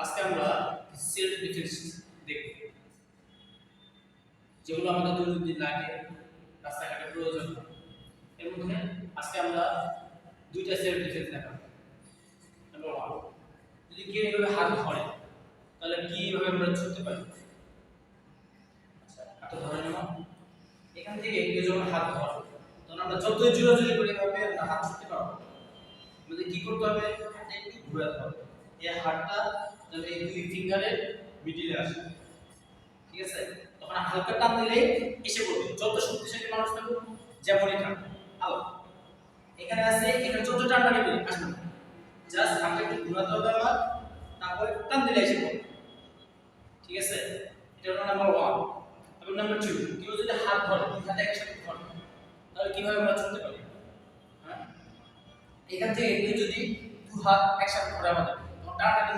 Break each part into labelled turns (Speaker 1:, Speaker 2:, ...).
Speaker 1: আজকে আমরা self defence দেখব। যেগুলো আমাদের দৈনন্দিন লাগে রাস্তাঘাটে প্রয়োজন। এর মধ্যে আজকে আমরা দুইটা সেলফ ডিফেন্স দেখাবো। নাম্বার ওয়ান যদি কেউ এইভাবে হাত ধরে, তাহলে কীভাবে আমরা ছুটতে পারি? আচ্ছা ধরে নেব এখান থেকে কেউ যখন হাত ধরে, তখন আমরা যতই জোরাজুরি করি আমরা হাত ছুটতে পারব। আমাদের কি করতে হবে? হাতটা একটু ঘোরাতে হবে। এই হাতটা যেন এই দুই ফিঙ্গারের মিডিলে আসে ঠিক আছে? তখন হালকা টান দিলে এসে পড়বে। যত শক্তিশালী মানুষ থাকুক, যেমনই থাকুক। আলো এখানে আছে, এখানে যত টান লাগবে আসবে না। জাস্ট হাতটা একটু ঘোরাতে হবে আমার তারপরে টান দিলে এসে পড়বে। ঠিক আছে? এটা হলো নাম্বার ওয়ান এবং নাম্বার টু কেউ যদি হাত ধরে, হাতে একসাথে ধরে, তাহলে কীভাবে আমরা চলতে পারি? হ্যাঁ? এখান থেকে কেউ যদি দু হাত একসাথে ধরে আমাদের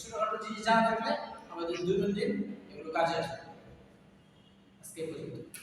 Speaker 1: ছোটখাটো জিনিস জানা থাকলে আমাদের দৈনন্দিন এগুলো কাজে আসবে। আজকে পর্যন্ত।